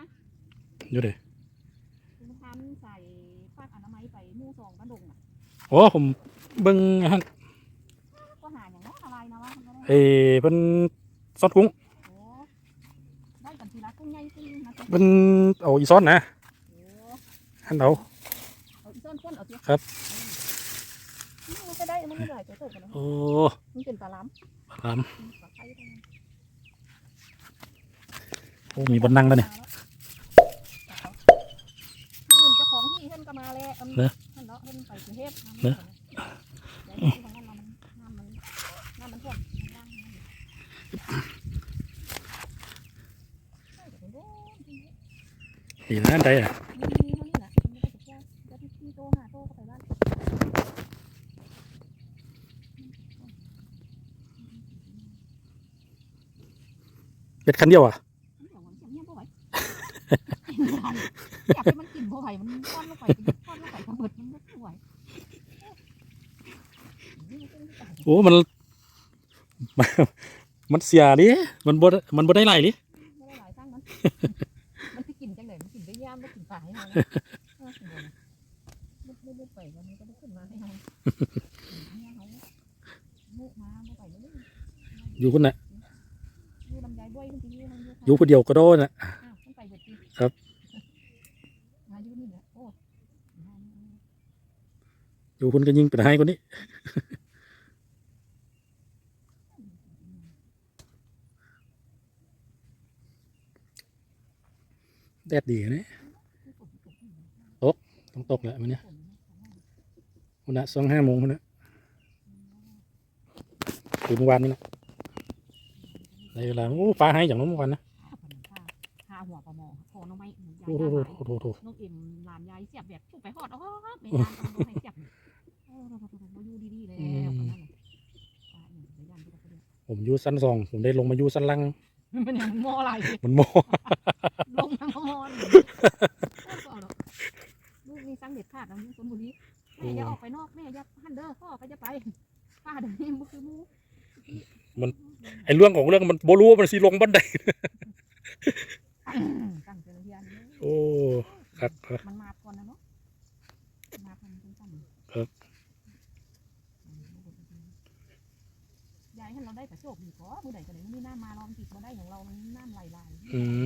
นะอยู่เด้คุณทานใส่ผ้าอนามัยไปหมู่สองกระดงอะโอ้ผมเบิ่งอะฮะก็หาอย่างน้อยอะไรนะวะมันก็ได้เอ้เพิ่นซอสกุ้งโอ้ได้กันทีละกุ้งใหญ่กุ้งนะจ๊ะเพิ่นเอาอีซ้อนนะโอ้หันเอาเอาอีส้นก้นเอาเถอะครับอืมมันก็ได้มันไม่ได้จะตกกันนะโอ้มันเป็นปลาล้ำปลาลามปลาไข่ได้โอ้มีบนนั่งแล้วเนี่ย ของที่เพิ่นก็มาแล้วเนอะเพิ่นเนาะเพิ่นไปกรุงเทพเนอะเดี๋ยวที่ของมันน้ำมันน้ำมันท่วมน้ำมันใโอ้มันมัน มันเสียดิมันบ่มันบ่ได้ไหลดิไม่ได้หลายสร้างมันมันที่กินจังไหนมันกินได้ย่ามมันกินปลาให้เราลุกลุกไปวันนี้ก็ได้ขึ้นมาให้เราเนี่ยเขามุกมาบ่ไปเลยอยู่คนน่ะอยู่ลำไยด้วยจริงๆมันอยู่คนเดียวก็โดนน่ะ อ้าวมันไปเบิดทีครับ มาอยู่นี่แหละโอ้ อยู่คนก็ยิงเป็นให้คนนี้ แดดดีนะต้องตกแหละมันเนี่ยวันน่ะสองห้าโมงคนน่ะถึงเมื่อวานนี่นะในเวลาโอ้ปลาให้อย่างนั้นเมื่อวานนะหาหัวปลาหมอคอน้องไม้ยายโอ้โหยาโอ้โหโอ้โหน้องเอ็มหลานยายเสียบแบบถูกไปหอดอ๋อไม่นานต้องให้เสียบโอ้โหอยู่ดีๆเลยคนนั้นเดี๋ยวยันไปเดี๋ยวผมอยู่สั้นสองผมได้ลงมาอยู่สั้นล่างมันยังมออะไรมันโมล งน้ำมอนลูกมีสังเด็ดขาดนะอยู่ชนบุรีแม่อย่าออกไปนอกแม่อย่าหันเด้อพ่อก็จะไปป้าเดี๋ยวนี้มันคือมูไอเรื่องของเรื่องมันโบรู้ว่ามันสีลงบันไดตั้งเจริญญาณโอ้ครับครับมันมาก่อนนะเนาะมาพันธุ์ตั้งครับยายให้เราได้แต่โชคดีขอมือใดก็ได้มือน้ำมาลองติดมาได้ของเรามันน้ำไหลไหลอืม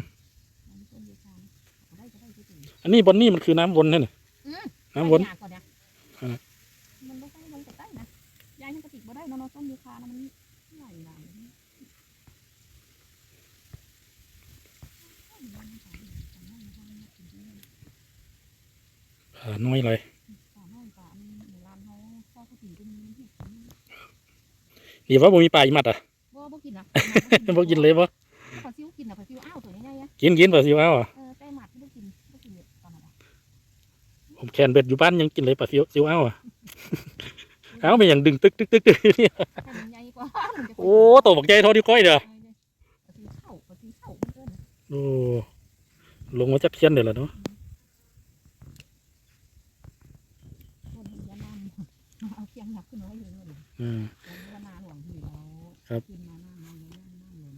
อันนี้บนนี่มันคือน้ำวนนั่นน่ะน้ำวนก่อนเนี่ยอ่ามันไม่ใช่มันจะได้นะยายให้กระติกมาได้เนาะต้นเดียวกันมันไหลไหลอ่าน้อยเลยป่าน้อยป่ามีร้านเขาพ่อเขาตีเป็นที่ดีว่าบ่มีปลาอีมัดอะบ่บ่กินนะบ่กินเลยบ่ปลาซิวกินนะปลาซิวอ้าวตัวใหญ่ๆอะ กินกินปลาซิวเอาอะเออแต่หมัดไม่ได้กินไม่กินเลยตอนนั้นผมแคนเบ็ดอยู่บ้านยังกินเลยปลาซิวซิวเอาอะ เอาไปอย่างดึงตึกตึกตึกตึกเนี่ยให้มันใหญ่กว่าโอ้ตัวบักใจเท่าที่ก้อยเด้อปลาซิวเข้าปลาซิวเข้าเกินโอ้ลงมาจากเทียนเดี๋ยวละเนาะต้นยานาเอาเคียงหยักขึ้นมาให้เลยอืม ยานาหลวงที่เราครับขึ้นมาหน้ามันน้ำน้ำหลวง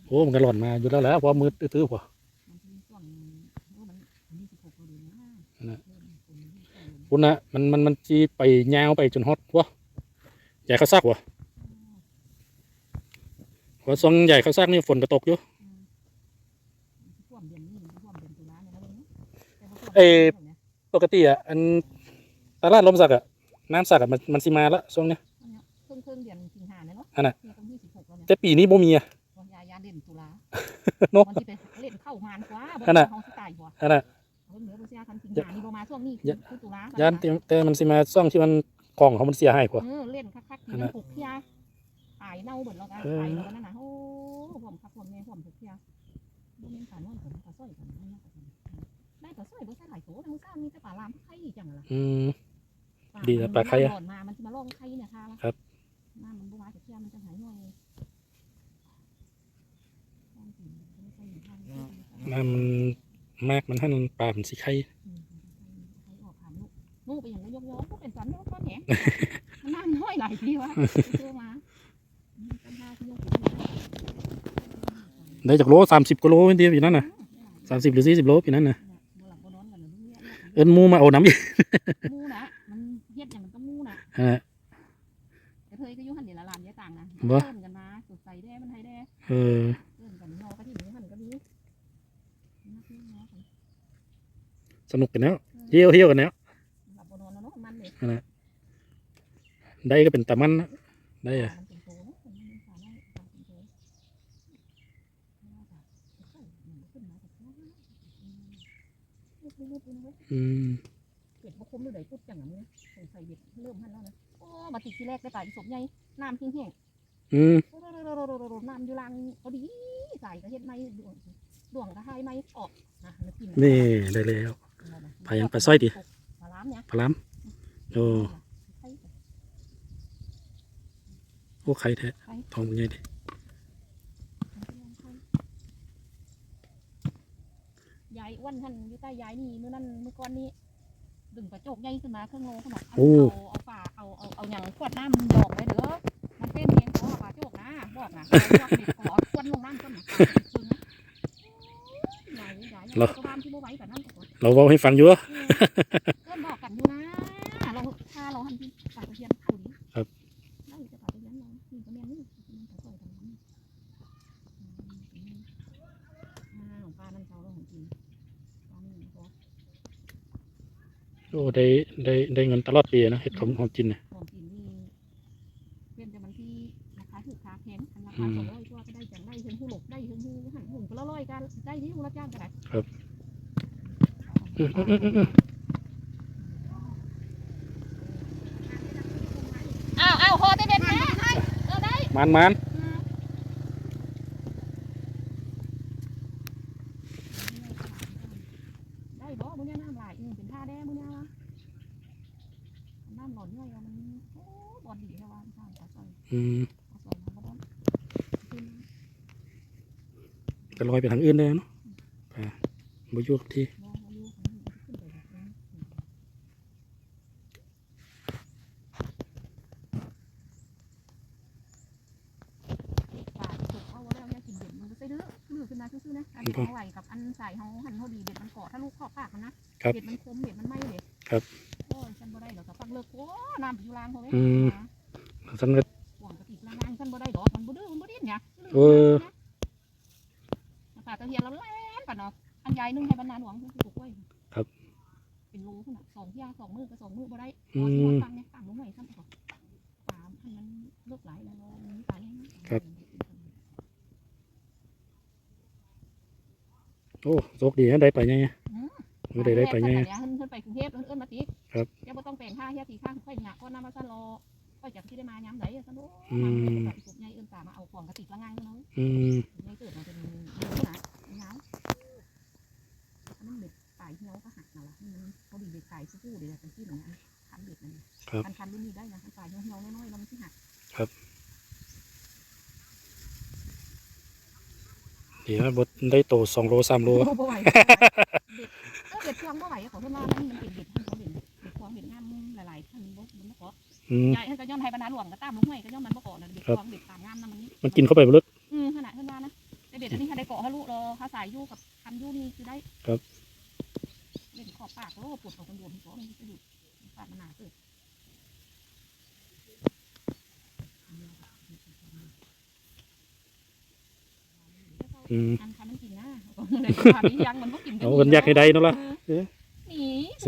โอ้มันก็หล่อนมาอยู่แล้วแหล้วพอมืดตื้อๆพอมันที่ช่วงมันยี่สิบหกเลยนะคุณนะมันมันมันจีไปยาวไปจนฮอตวะใหญ่เขาซักวะพอซองใหญ่เขาซักนี่ฝนก็ตกอยู่ท่วมเดือนนี้ท่วมเดือนตุลาเนี่ยนะเอ่อปกติอะอันตลาดลมสักอะน้ำสักอะมันมันสิมาละช่วงเนี้ยครึ่งครึ่งเดือนสิงหาเนี่ยเนาะอันน่ะเนี่ยต้องยี่สิบหกแล้วเนี่ยแต่ปีนี้บ่มีอะ เนาะวันที่ไปเล่นเข้างานกว่าบอันน่ะเขาสิตายหัวอันน่ะเเหนือบุษยาคันสิงหานี่บ่มาช่วงนี้คือคือตุลาย่านแต่แต่มันสิมาช่วงที่มันของเขามันเสียหายกว่าเออเล่นคักๆที่มันหกเพียตายเน่าเบิดแล้วกันเออตายแล้วกันนั่นน่ะโอ้ผมคักผมเนี่ยผมหกเพียบ่แม่นปลาน้อยผมปลาสร้อยกันนั่นน่ะได้ปลาสร้อยบ่ใช่หลายโตแต่มื้อเช้ามีแต่ปลาลามไข่จังล่ะอืมดีนะปลาไข่อะ หล่นมามันจะมาล่องไข่เนี่ยค่ะ ครับ น้ำมันบ่มาจากเที่ยมันจะหายหน่อยล่องกินไม่ใช่อยู่ข้าง ที่น้ำมันมากมันให้มันปลามันสิไข่ออกผ่าลูกลูกไปอย่างนี้ยกย้อนก็เป็นสันแล้วก็แหนมันน้ำน้อยหลายทีวะตัวมาได้จากโลสามสิบกิโลนี่เดียวอยู่นั่นน่ะสามสิบหรือสี่สิบโลปีนั้นนะบ่หลับบ่นอนกันเลยเนี่ยเอิ้นมูมาเอาน้ำอีกมูนะมันเฮ็ดอย่างมันต้องมูนะฮะเธอก็ยู่หันเดี๋ยวละลานเดี๋ยวต่างนะบ่เพิ่นกันมาสดใสแด้มันให้แด้เออก็ที่หนูหันก็มีนักเนาะกัน สนุกกันแล้วเที่ยวเที่ยวกันแล้วหลับบ่นอนแล้วเนาะมันเลยได้ก็เป็นตะมันนะได้อะมันเป็นโตเนาะมันเป็นสารได้มันเป็นโตขึ้นมาจากนั้นอืมเล็กๆๆนะเว้ยอืมเบ็ดบ่คมเลยพูดจังนั้นเลยสงสัยเบ็ดเริ่มหันแล้วนะโอ้มาติดทีแรกได้ป่าอีสมใหญ่น้ำแห้งอืมๆน้ำอยู่ล่างพอดีใส่ก็เฮ็ดไม้ดวงดวงก็ให้ไม้ออกนะแล้วกินนี่ได้แล้ว ไปยังไปซอยดิปลาล้ามเนี่ยพลามโอ้โอ้ใครแท้ทองมันใหญ่ดิยายอ้วนท่านอยู่ใต้ยายนี่เมื่อนั้นเมื่อก่อนนี้ดึงกระจกใหญ่ขึ้นมาเครื่องโลขนาดเอาเอาเอาฝาเอาเอาเอาอย่างขวดน้ำดอกไว้เด้อมันเป็นเพียงขอฝาโจกนะบอกนะบอกเด็กขอควนลงน้ำต้นนะยายยายก็บ้านที่บ่ไหวแบบนั้นก็ เราเว้าให้ฟังอยู่อะเกินบอกกันอยู่นะเราถ้าเราหันที่ปากตะเพียนขุนได้จะปากตะเพียนเรานี่ก็แม่นี่มันก็ค่อยทำนั้นอ่าของป้านั่นเขาเราของจริงป้านี่ก็โอ้ได้ได้ได้เงินตลอดปีนะเห็ดของของจินนะของจริงนี่เป็นแต่มันที่ราคาถูกราคาแพงอันราคาสองร้อยก็ได้จังได้เชิงผู้หลบได้เชิงผู้หันหุ่นก็ละร้อยกันได้ที่ผู้รับจ้างก็ได้อืมอืม อ้าวอ้าวพอได้เด็ดแม่เออได้มันมันได้บ่มื้อนี้น้ำลายอือเป็นท่าแด้มื้อนี้วะน้ำหล่นย่อยว่ามันโอ้บอดดีแค่ว่าทางปลาซอยอืมปลาซอยมันบ่ต้องขึ้นก็ลอยไปทางอื่นเลยเนาะไปบ่อยู่กับที่ มองอายุของมันขึ้นไปแบบนี้ป่าถูกเอาแล้วเนี่ยกินเด็ดมันก็ใส่เด้อลือขึ้นมาซื่อๆนะอันเอาไว้กับอันใส่เฮาหันเฮาดีเด็ดมันเกาะถ้าลูกขอบปากมันนะเด็ดมันคมเด็ดมันไหม้เด็ดครับโอ้ยฉันบ่ได้หรอกกับฟังเลิกโอ้น้ำอยู่ล่างเขาเว้ยอืมสันก็ห่วงกะทิล่างฉันบ่ได้ดอกมันบ่ดื้อมันบ่ดิ้นเนี่ยเออปากตะเฮียนเราแล่นป่ะเนาะอันใหญ่นึงให้บรรณาหลวงคือปลูกไว้ครับ เป็นรูขนาดสองเที่ยสองมือก็สองมือบ่ได้อืพอมสิมาฟังเนี่ยฟังลงไว้ซ้ำก่อนปลาให้มันเลิกไหลแล้วมันตายให้มันครับโอ้โชคดีนะได้ไปไง ไม่ได้ได้ไปไงเดี๋ยวเพิ่นเพิ่นไปกรุงเทพเพิ่นเอิ้นมาติครับเดี๋ยวบ่ต้องแปลงค่าเฮียทีข้างค่อยหยาก็นำมาซะรอค่อยจักสิได้มายามใดอะซะโน้อืมมันเป็นแบบสุกใหญ่เอิ้นตามาเอาของกระติกละงางเนาะอืมใหญ่เกิดมาเป็นเนื้อนะเงาอันนั้นเบ็ดไก่เหี่ยวก็หักนั่นแหละมันเขาดีเบ็ดไก่สู้ๆเดี๋ยวเป็นที่หน่อันคันเบ็ดนั่นครับคันคันรุ่นนี้ได้นะคันไก่เหี่ยวๆน้อยๆแล้วมันที่หักเดี๋ยวบดได้โตสองโลสามโล โอ้บ่ไหวเบ็ดเออเพวงบ่ไหวขอเพิ่นว่ามันเป็นเบ็ดท่านเขาเบ็ดเบ็ดพวงเบ็ดงามหลายๆท่านบ่มันบ่เกาะอืม ใหญ่ท่านก็ย้อนให้บรรดาหลวงก็ตามลงห้วยก็ย้อนมันบ่เกาะนั่นเบ็ดพวงเบ็ดตามงามนั่นมันนี่มันกินเข้าไปบ่ลึก อืมขนาดเพิ่อนว่านะแต่เบ็ดอันนี้ถ้าได้เกาะฮะลูกเรอถ้าสายยู่กับคันยู่นี่คือได้ครับเล่นขอบปากโลปวดของคนโดนที่เขามันจะหยุดปากมันหนาเกิดอืมอันคันมันกินนะในความนี้ยังมันก็กินเอาเพิ่นยากให้ได้เนาะล่ะนี่เสื อ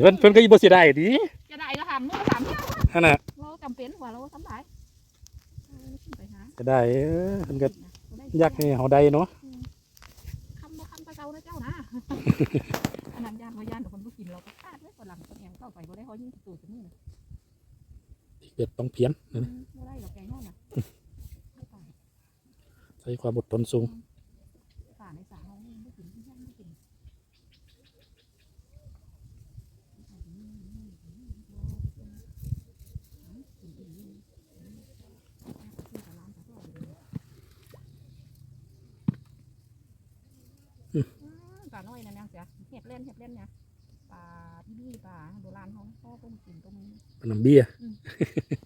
เพิ่นเพิ่นก็บ่สิได้ดิจะได้ก็ทำนู่นก็ทำเนี่ยนั่นน่ะเราจำเป็นกว่าเราทำได้ไปหาจะได้เออเพิ่นก็อยากให้เฮาได้เนาะคำบ่คำตะเกานะเจ้านะอันนั้นยานเรายานแต่คนก็กินเราก็คาดไว้ก่อนหลังคนแอมเข้าไปบ่ได้เขายิ่งตูดกันนี่นะเบ็ดต้องเพียนนั่นบ่ได้หรอกแกงนอนนะไม่ตายใช้ความอดทนสูง ปลาน้อยนะแม่งเสียเห็ดเล่นเห็ดเล่นเนี่ยป่าพี่บี้ป่าโบราณของพ่อเพิ่งกินตรงนี้ปลาหนำเบี้ย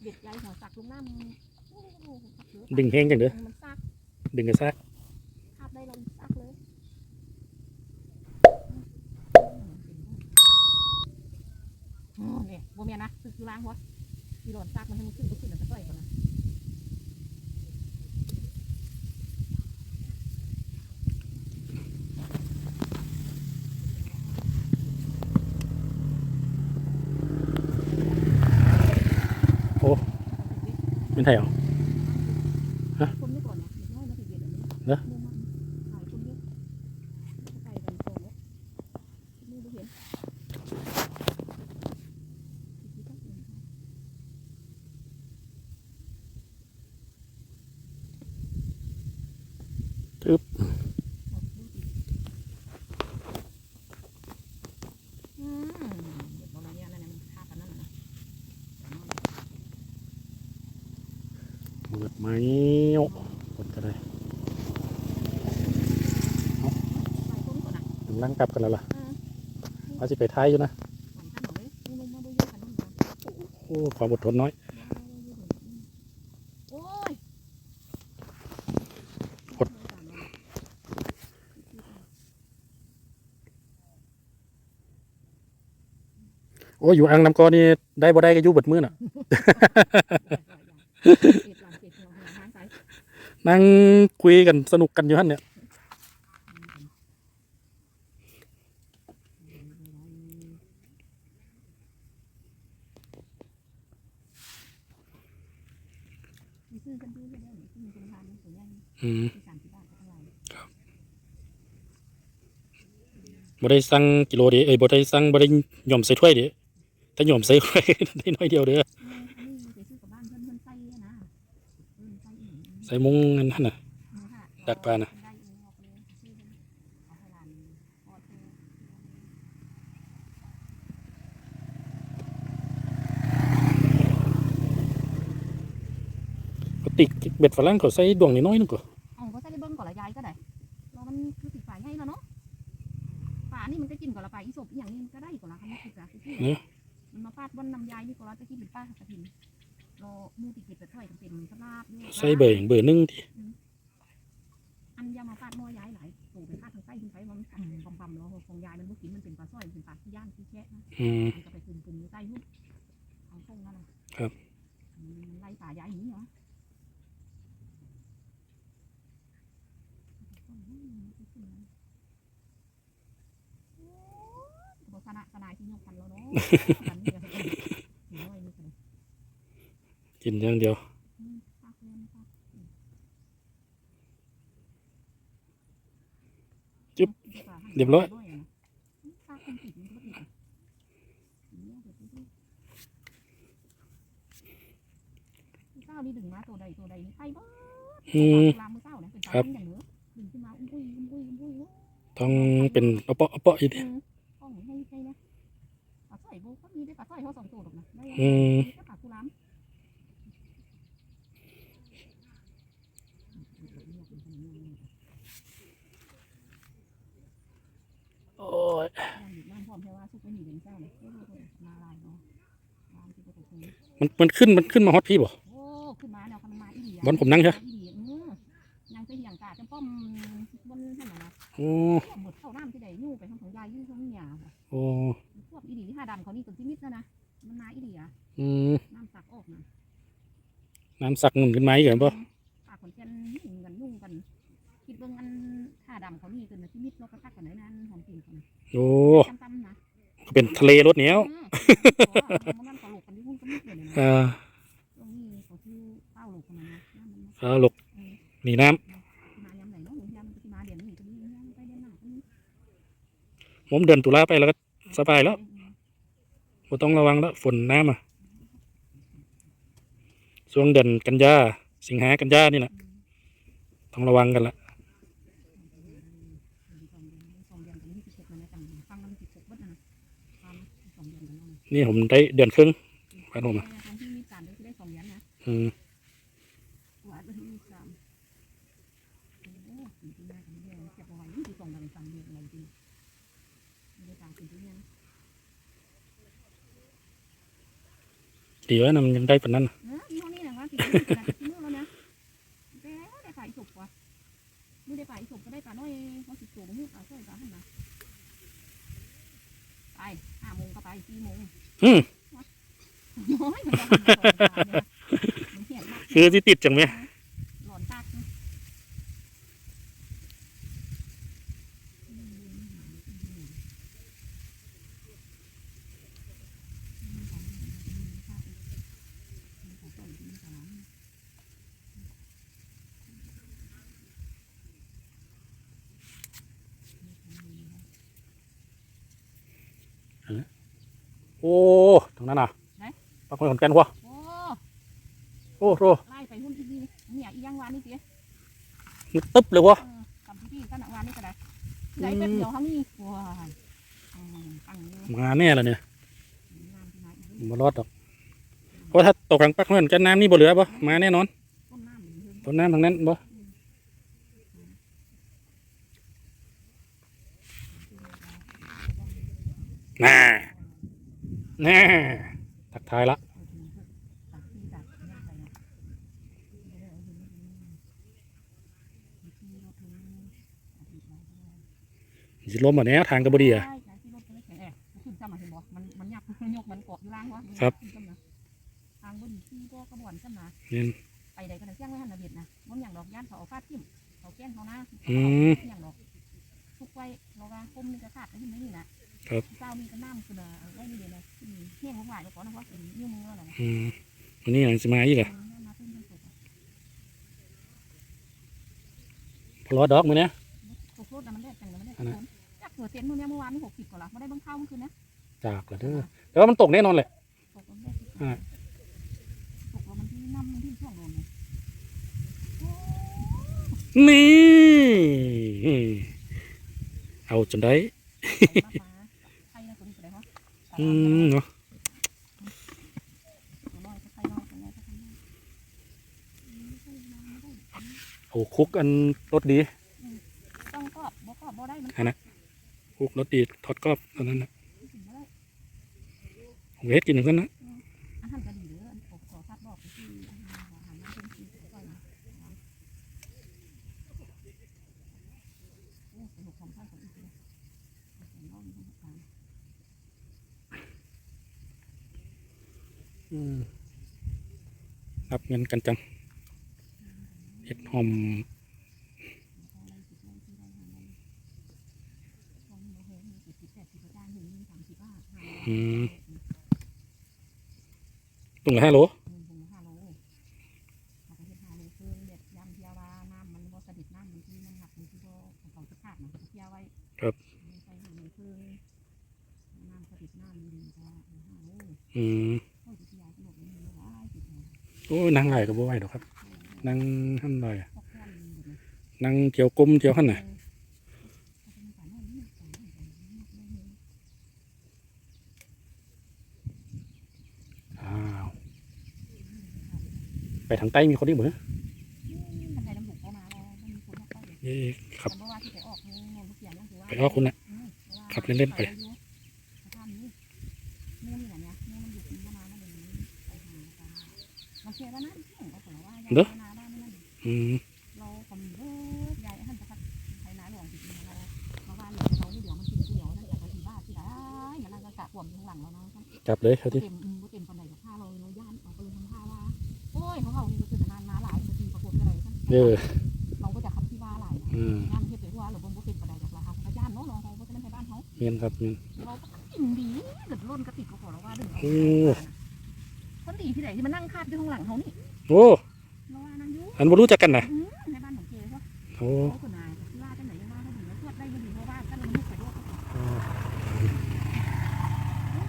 เด็ดยายหัวสักลุงน้ำดึงแห้งจังเด้อดึงกระซักคาบได้ลงซักเลยโอเนี่ยบัวเมียนะคือล้างหัวที่หล่นซักมันให้มันขึ้น เป็นไทยเหรอ ฮะ คนไม่ก่อนเนี่ยเด็กน้อยมาติดเบียดแบบนี้ เหรอ เนี่ยมันหลายคนเยอะใส่กันโตแล้วนี่ดูเห็น อืมเดี๋ยวตอนนี้นั่นน่ะมันฆ่ากันนั่นน่ะนะ เบิดไหมกดก็ได้ใส่ต้นก่อนนะนั่งกลับกันแล้วล่ะเออว่าสิไปท้ายอยู่นะสองขั้นหน่อยนี่ลงมาดูเยอะกันนั่นนะโอ้ความอดทนน้อยโอ้ยกดโอ้อยู่อ่างน้ำกอนี่ได้บ่ได้ก็อยู่เบิดมื้อน่ะ นั่งคุยกันสนุกกันอยู่หั่นเนี่ยซื้อกันดูเนี่ยหืมบ่ไหร่บ่ได้สั่งกิโลเดีเอ้ยบ่ได้สั่งบ่ได้หย่อมใส่ถ้วยเดิถ้าหย่อมใส่ถ้วยได้น้อยเดียวเด้อ ใส่มุ้งนั่นหั่นน่ะ ดักปลาน่ะได้เองออกเลยซื้อกันเอาให้หลานออดเลยก็ติกเบ็ดฝรั่งเขาใส่ดวงน้อยๆนึงก็เอาก็ใส่ได้เบิ้งก่อนละยายก็ได้เรามันคือติดฝายให้แล้วเนาะฝานี่มันก็กินก่อนละไปอีศพอีอย่างนี้มันก็ได้ก่อนละคำนี้ติดละคือที่เนี่ยมันมาปาดบนน้ำยายนี่ก่อนละจะกินเป็นป้ากระถิน เรามูติดเก็บไปถ้อยกันเป็นสลาบอยู่ใส่เบอร์อย่างเบอร์หนึงที่อันยามาปาดหม้อยายหลายโตเป็นปาดทางใต้ขึ้นไปมันต่ำปั๊มปั๊มแล้วของยายมันบุกินมันเป็นปลาสร้อยเป็นปลาที่ย่างที่แช่นะอืมมันก็ไปกลุ่มๆอยู่ใต้หุ้นเอาส่งนั่นน่ะครับอืมไล่ป่ายายหนีเหรอบอกสนะสนายที่ยกพันแล้วเนาะพันนี่ก็เป็นหนูน้อยนี่ก็เลย กินอย่างเดียวอืมปากเลยนะครับอืมจึ๊บเรียบร้อยปากคนติดมันก็ติดอะเนี่ยเดี๋ยวดูดิเจ้านี่ดึงมาตัวใดตัวใดนี่ไปบ้าอืมลามมือเจ้าเนี่ย มที่ประตูมันมันขึ้นมันขึ้นมาฮอตพี่บ่โอ้ขึ้นมาเนี่ยคันมาอีหลีอะบอลผมนั่งใช่อีหลีอืมยังไปอย่างกาจะป้อมบนนั่นน่ะนะโอ้หมดเข้าน้ำที่ใดยู่ไปทางของยายยู่ทางหยาค่ะโอ้พวกอีหลีห้าดำเขานี่ตัวที่มิดแล้วนะมันมาอีหลีอะอืมน้ำสักออกนะน้ำสักหนุนขึ้นมาอีกเหรอบ่ปากขนแก่นยุ่งกันยุ่งกันคิดเบิ่งอันห้าดำเขานี่ตัวนะที่มิดเราก็คักกันไหนนั่นหอมกลิ่นกันโอ้ตั้มๆนะก็เป็นทะเลรถเหนียวอืมเพราะว่ามันนั่นตลกกันที่หุ้นก็มิดเลย นะอ่าตรงนี้เขาชื่อเต้าลูกมันเอหลกหนีน้มายำไหนเนาะยำที่มาเดี๋ยวนี้ตรงนี้ยำไปเดือนหน้าผมเดินตุลาไปแล้วก็สบายแล้วบ่ต้องระวังแล้วฝนน้ำอะช่วงเดือนกันยาสิงหากันยานี่แหละต้องระวังกันละสองเดือนกันที่สิบหกมันนะจังฟังมันสิบหกเบิดนะนะฟังสองเดือนกันแล้วนะนี่ผมได้เดือนครึ่ง บ้านผมอะทางที่มีการได้สองเดือนนะอืมวัดวันที่สามโอ้สี่ปีหน้ากันเดียวเก็บเอาไว้ยี่สิบสองกันสามเดือนอะไรจริงไม่ได้ตามสี่ปีนี้ดีว่านะมันยังได้ปานนั้นเนอะยี่ห้อนี้นะว่าสี่ปีกันที่นู่นแล้วนะแต่ได้ฝ่ายสุกว่ะไม่ได้ฝ่ายสุกก็ได้ปลาน้อยเขาสิบตัวมือปลาสร้อยปลาหันนะไปห้าโมงก็ไปสี่โมงอืม น้อยมันจะมันจะมันเหี่ยนมากคือที่ติดจังไหมหลอนตากนะโอ้ ตรงนั้นน่ะ ปักคนขอนแก่นวะโอ้โอ้โหไล่ไปหุ้นที่นี่เนี่ยอีหยังวานนี่สิมันตึ๊บเลยวะเออกำที่พี่กันวานนี่ก็ได้ไหนเป็ดเดียวเขามีว้ายอืมตั้งอยู่มาแน่เลยเนี่ยน้ำที่ไหนอีกมารอดดอกเพราะถ้าตกกลางปักคนขอนแก่นน้ำนี่บ่เหลือบ่มาแน่นอนต้นน้ำมันเพิ่งต้นน้ำทางนั้นบ่น่าน่า ทักทายละสิล้มบ่แน่ทางก็บ่ดีอะใช่ใช่ที่รถไปแข็งแรงขึ้นจำมาเห็นบอะครับทางบนที่ก็กระบอกจำนะไปใดก็ได้เสี่ยงไว้หันระเบียดนะมันอย่างดอกย่านเขาเอาฟาดทิ่มเขาแก้งเขานะอืมอย่างดอกทุกไว้เราว่าคมนี่ก็ขาดไปที่นี่นะ ครับเจ้านี่ก็น้ำคือเอาไว้นี่เดียวนะอืมเฮี้ยงลงหลายก็ขอนะเพราะเป็นนิ้วมืออะไรนะอืมวันนี้หลังสิมาอีกเหรอมาเพิ่มเพิ่มสุกพอรอดดอกมื้อเนี้ยสุกโคตรนะมันได้จังเลยมันได้อันนั้นผลจากเกิดเต็นท์มื่อนี้เมื่อวานนี่หกสิบกว่าละไม่ได้เบิ้งข้าวเมื่อคืนนะจากละเด้อแต่ว่ามันตกแน่นอนแหละตกลงได้อ่าตกลงมันที่น้ำมันที่ช่วงลมเลยนี่เอาจนได้ อืมเนาะตัวน้อยก็ใครน้อยตัวน้อยก็ใครน้อยเอาคุกอันรสดีต้องกรอบบ่กรอบบ่ได้มันคุกรสดีทอดกรอบตอนนั้นนะกินบ่ได้ผมเฮ็ดกินเหมือนกันนะ อาหารก็ดีเด้ออันขอขอฟาดบอกไปที่อาหารอาหารน้ำเป็นที่ก่อนนะโอ้สนุกของท่านของอีกเลยน้องมีความ อืม รับเงินกันจังเฮ็ดหอมอืมตุงละห้าโลอืม โอ้ยนั่งไหลก็บ่ไหวดอกครับนั่งหั่นหน่อยนั่งเกี่ยวกลมเกี่ยวหั่นน่ะอ้าวไปทางใต้มีคนอีกเหมือเอ๊ะขับ ไปออกคุณน่ะขับเล่นๆไป เด้ออืมเราก็มีเด้อยายท่านจะพัดไทยนาหลวงจริงๆเราเราว่าเราเราเดี๋ยวมันกินเดี๋ยวนั่นอยากไปที่บ้านที่ไหนมันน่าจะกะป่วมอยู่ข้างหลังเราเนาะจับเลยเขาที่เต็มอืมบ่เต็มปานใดกับข้าเราเราย่านเอาไปทำท่าว่าโอ้ยเขาเขานี่ก็ตื่นนานมาหลายบางทีปรากฏอะไรท่านเออเราก็จะคำที่ว่าหลายนะอืมงานเฮ็ดไปว่าเราบ่เป็นปานใดกับราคาเขาย่านเนาะเราเขาบ่จะเป็นไปบ้านเขาเมียนครับเมียนเราก็กินดีเดือดร้อนกระติกก็ขอเราว่าดึงโอ้คนดีที่ไหนที่มานั่งคาดอยู่ข้างหลังเขานี่โอ้เราว่านั่ง อยู่อันบ่รู้จักกันนะอืมในบ้านของเจ๊ว่าโอ้โอ้คนนายที่ว่าจังไหนยังว่าเขาดีแล้วตรวจได้บ่ดีเพราะว่ากันมันลูกไปโรคโอ้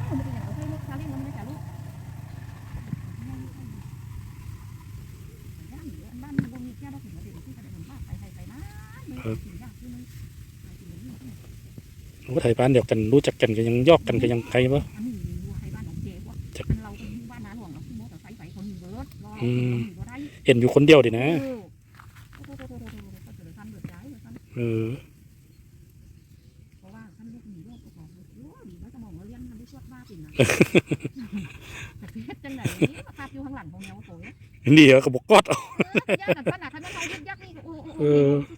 มันเป็นอย่างเอาใส่ลูกซาเล้งแล้วมันไม่จ่ายลูกย่านอยู่อันบ้านมันบ่มีแค่เราถึงมาเด็กที่กระเด็นบ้านไปไปนะมันกินยากที่มันกินอย่างนี้ผมก็ไทยบ้านเดียวกันรู้จักกันก็ยังยอกกันก็ยังใครบ่อันนี้วัวไทยบ้านของเจ๊ว่าจักอันเราเป็นบ้านน้าหลวงเราที่โมแต่ไฟไฟคนมีเบิร์ดรอเราคนมีบ่ได้ เห็นอยู่คนเดียวดินะเออโอ้โหโอ้โหโอ้โหโอ้โหเขาจะเลยทำเดือดร้ายเลยท่านเออเพราะว่าท่านลูกมีโรคประกอบโอ้ดีแล้วสมองเราเลี้ยงท่านได้ชวดบ้าปิ่นนะแต่เพชรจังไหนมาคาบอยู่ข้างหลังของแนวโซ่เนี่ยนี่เขาบอกกอดเอาย่าแต่ท่านอะท่านเราเย็ดยักษ์นี่โอ้โหเออสู้เขาเหลือ